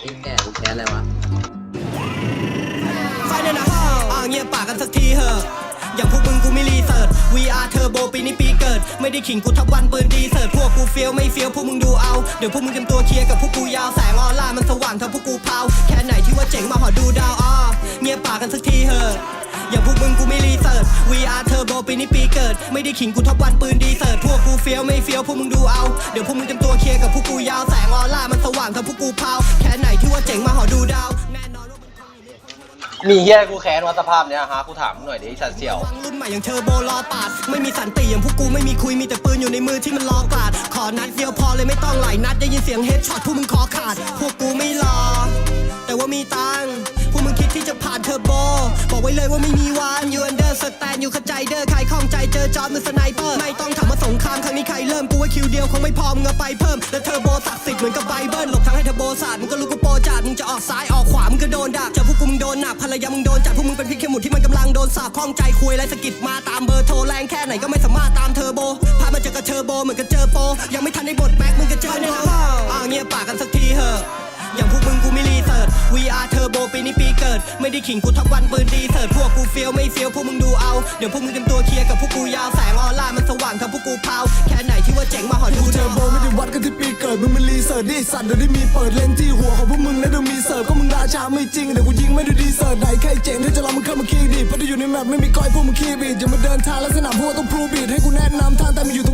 ไอ้แก่กูแค้นอะไรวะ ไฟในนะอ่าเงียบปากกันสักทีเหอะ อย่างพวกมึงกูไม่รีเสิร์ช VR Turbo ปีนี้ปีเกิด ไม่ได้ขิงกูทับวันปืนดีเสิร์ชพวกกูเฟี้ยวไม่เฟี้ยวพวกมึงดูเอา เดี๋ยวพวกมึงเตรียมตัวเคลียร์กับพวกกูยาวแสงออร่ามันสว่างทำพวกกูเผาแค่ไหนที่ว่าเจ๋งมาหอดูดาวอ่าเงียบปากกันสักทีเหอะ อย่างพวกมึงกูไม่รีเสิร์ช VR Turbo ปีนี้ปีเกิด ไม่ได้ขิงกูทับวันปืนดีเสิร์ชพวกกูเฟี้ยวไม่เฟี้ยวพวกมึงดูเอา เดี๋ยวพวกมึงเตรียมตัวเคลียร์กับพวกกูยาวแสงออร่ามันสว่างทำพวกกูเผาแค่ไหนที่ว่า มีเฮียอะกูแค้นวะสภาพเนี้ยฮะกูถามมึงหน่อยดิไอ้สัตว์เสี่ยวฟังรุ่นใหม่อย่างเทอร์โบรอปาด ไม่มีสันติอย่างพวกกูไม่มีคุยมีแต่ปืนอยู่ในมือที่มันรอกาด ขอนัดเดียวพอเลยไม่ต้องหลายนัดได้ยินเสียงเฮดช็อตพวกมึงคอขาด พวกกูไม่รอ แต่ว่ามีตังค์พวกมึงคิดที่จะผ่านเทอร์โบ บอกไว้เลยว่าไม่มีวันอยู่อันเดอร์สแตนอยู่เข้าใจเด้อใครข้องใจเจอจอบมือสไนเปอร์ไม่ต้องถามว่าสงครามครั้งนี้ใครเริ่มกูว่าคิวเดียวคงไม่พอมึงเอาไปเพิ่มแล้วเทอร์โบศักดิ์สิทธิ์เหมือนกับไบเบิลหลบทางให้เทอร์โบศาสตร์มึงก็รู้กูโปรจัดมึงจะออกซ้ายออกขวามึงก็โดนดักจอพ รรยามึงโดนจัดพวกมึงเป็นพริกเขมุดที่มันกำลังโดนสาบข้องใจคุยไรสกิดมาตามเบอร์โทรแรงแค่ไหนก็ไม่สามารถตามเทอร์โบพามาเจอกับเทอร์โบเหมือนกับเจอโปยังไม่ทันได้บทแบ็คมึงก็เจอในห้องอ่าเงียบปากกันสักทีเหอะอย่างพวกมึงกูไม่รีเสิร์ช VR Turbo ปีนี้ปีเกิด ไม่ได้ขิงกูทับวันปืนดีเสิร์ชพวกกูเฟี้ยวไม่เฟี้ยวพวกมึงดูเอา เดี๋ยวพวกมึงเตรียมตัวเคลียร์กับพวกกูยาวแสงออร่ามันสว่างทำพวกกูเผาแค่ไหนที่ว่าเจ๋งมาหอดูกูเทอร์โบไม่ได้วัดกันที่ปีเกิดมึงมันรีเสิร์ชดิสัตว์เดี๋ยวได้มีเปิดเลนที่หัวของพวกมึงนะ ชาไม่จริงเดี๋ยวกูยิงไม่ดูดีเสิร์ตไหนใครเจ๋งถ้าจะรอมึงเข้ามาคีดีเพราะที่อยู่ในแมปไม่มีก้อยพวกมึงคีบีดอย่ามาเดินทางลักษณะพวกต้องพรูบีดให้กูแนะนำทางแต่มาอยู่ตรง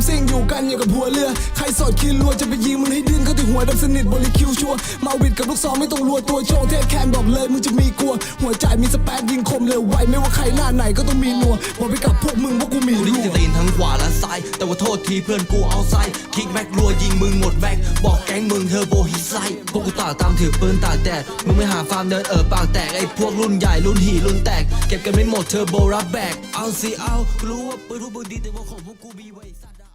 มซิ่งอยู่กันอย่างกับหัวเรือ ใครสอดคิดรัวจะไปยิงมึงให้ดิ้นเข้าที่หัวดำสนิทบริคิวชัวร์มาวิดกับลูกซองไม่ต้องรัวตัวโชว์เทพแคนบอกเลยมึงจะมีกลัว หัวใจมีสแปดยิงคมเร็วไวไม่ว่าใครหน้าไหนก็ต้องมีนัวบอกไปกับพวกมึงว่ากูมีรู้รัวจะตีนทั้งขวาและซ้าย แต่ว่าโทษทีเพื่อนกูเอาไซด์คิกแบ็กรัวยิงมึงหมดแบ็กบอกแก๊งมึงเทอโบฮิไซพวกกูต่อตามถือปืนตากแดดมึงไม่หาฟาร์มเดินเออปากแตกไอ้พวกรุ่นใหญ่รุ่นหีรุ่นแตกเก็บกันไม่หมดเทอโบรับแบกเอาสิเอารู้ว่าปืนพวกมึงดีแต่ว่าของพวกกูมีไว้สัตว์